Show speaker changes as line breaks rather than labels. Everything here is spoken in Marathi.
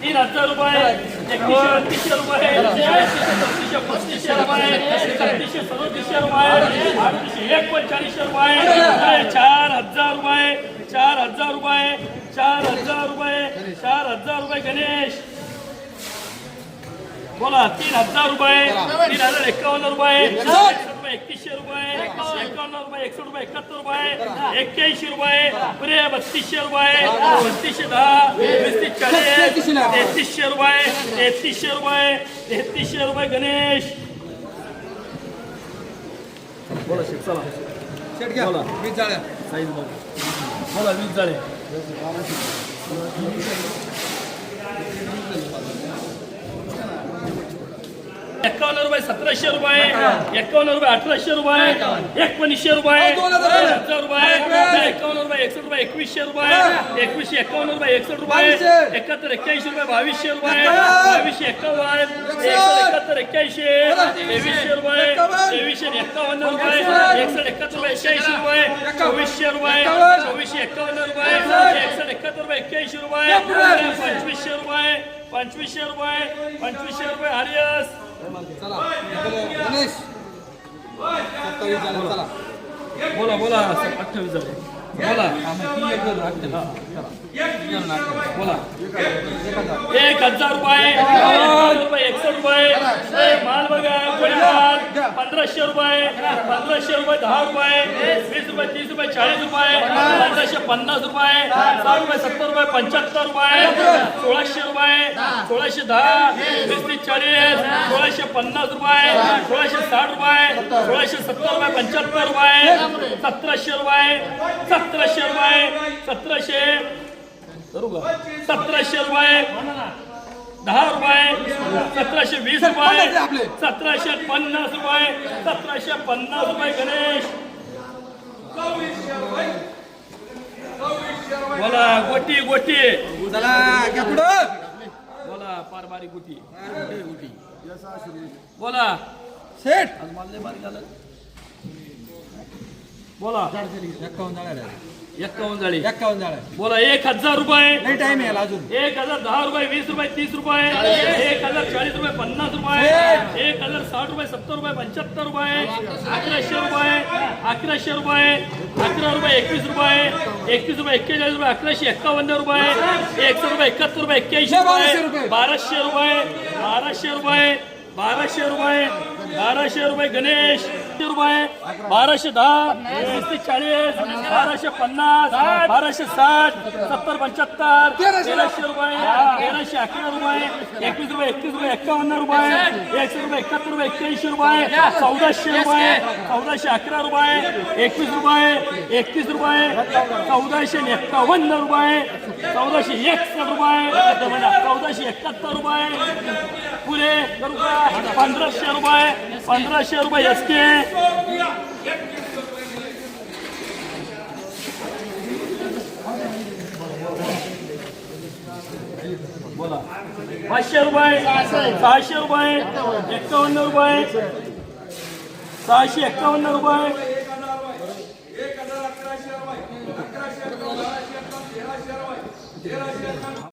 तीन हजार रुपये एकतीसशे बत्तीसशे रुपये चौतीसशे पस्तीसशे रुपये छत्तीसशे सदोतीसशे रुपये अडतीसशे एकोणचाळीसशे रुपये चार हजार रुपये चार हजार रुपये चार हजार रुपये चार हजार रुपये गणेश बोला तीन हजार रुपये तीन हजार एकावन्न रुपये एकतीसशे रुपये एकावन्न रुपये एकसष्ट रुपये एकाहत्तर रुपये एक्क्याऐंशी रुपये पुरे बत्तीसशे रुपये बत्तीसशे दहा वीस चाळीस तेहतीसशे रुपये तेहतीसशे रुपये तेहतीसशे रुपये गणेश. बोला शेख चला.
शेट घ्या वीस जाळ्या.
साईज बघ. बोला वीस झाले एकावन्न रुपये सतराशे रुपये एकावन्न. रुपये अठराशे रुपये एकोणीसशे रुपये
हज़ार रुपये.
एकावन्न रुपये एकसष्ट रुपये एकवीसशे रुपये एकवीसशे एकावन्न रुपये एकसष्ट रुपये. एकाहत्तर एक्क्याऐंशी रुपये बावीसशे रुपये बावीसशे एकावन्न. एकाहत्तर एक्क्याऐंशी. तेवीसशे रुपये तेवीसशे एकावन्न रुपये.
एकसष्ट
एकाहत्तर रुपये एक्क्याऐंशी रुपये चोवीसशे रुपये चोवीसशे एकावन्न रुपये एकसष्ट एकाहत्तर रुपये एक्क्याऐंशी रुपये पंचवीसशे रुपये पंचवीसशे रुपये पंचवीसशे रुपये हरियस.
चला गणेश.
बोला बोला अठ्ठावीस झाले.
एक
बोला.
एक हजार.
रुपये. रुपये एकशे रुपये. माल बघा कोणी पंधराशे रुपये. पंधराशे रुपये दहा रुपये. वीस रुपये तीस रुपये चाळीस रुपये. पंधराशे पन्नास रुपये. साठ रुपये सत्तर रुपये पंच्याहत्तर रुपये. सोळाशे रुपये. सोळाशे दहा. वीस तीस चाळीस. सोळाशे पन्नास रुपये. सोळाशे साठ रुपये. सोळाशे सत्तर रुपये पंच्याहत्तर रुपये. सत्तर सतराशे रुपये सतराशे. करू का? सतराशे रुपये दहा रुपये सतराशे वीस रुपये सतराशे पन्नास रुपये सतराशे पन्नास रुपये गणेश. बोला गोटी गोटी. बोला पार बारीक गोटी. बोला.
शेट
आज मला लय बारीक झालं बोला.
एक्कावन्न
झाली बोला एक हजार रुपये.
नाही टाइम यायला अजून.
एक हजार दहा रुपये वीस रुपये तीस रुपये. एक हजार चाळीस रुपये पन्नास रुपये. एक. हजार साठ रुपये सत्तर रुपये पंच्याहत्तर रुपये. अकराशे रुपये अकराशे रुपये. अकरा रुपये एकवीस रुपये. एकवीस रुपये एक्केचाळीस रुपये अकराशे एक्कावन्न रुपये. एकशे रुपये एकाहत्तर रुपये एक्क्याऐंशी रुपये. बाराशे रुपये बाराशे रुपये बाराशे रुपये बाराशे रुपये गणेश. किती रुपये बाराशे दहा एकशे चाळीस बाराशे पन्नास बाराशे साठ सत्तर पंच्याहत्तर
तेराशे.
रुपये तेराशे अकरा रुपये एकवीस रुपये एकतीस रुपये एक्कावन्न रुपये एकशे रुपये एकाहत्तर रुपये एक्क्याऐंशी रुपये चौदाशे रुपये चौदाशे अकरा रुपये एकवीस रुपये एकतीस रुपये चौदाशे एक्कावन्न रुपये चौदाशे एकसष्ट रुपये चौदाशे एकाहत्तर रुपये पुरे पंधराशे रुपये पंधराशे रुपये एसके बोला. पाचशे रुपये सहाशे रुपये एक्कावन्न रुपये सहाशे एक्कावन्न रुपये.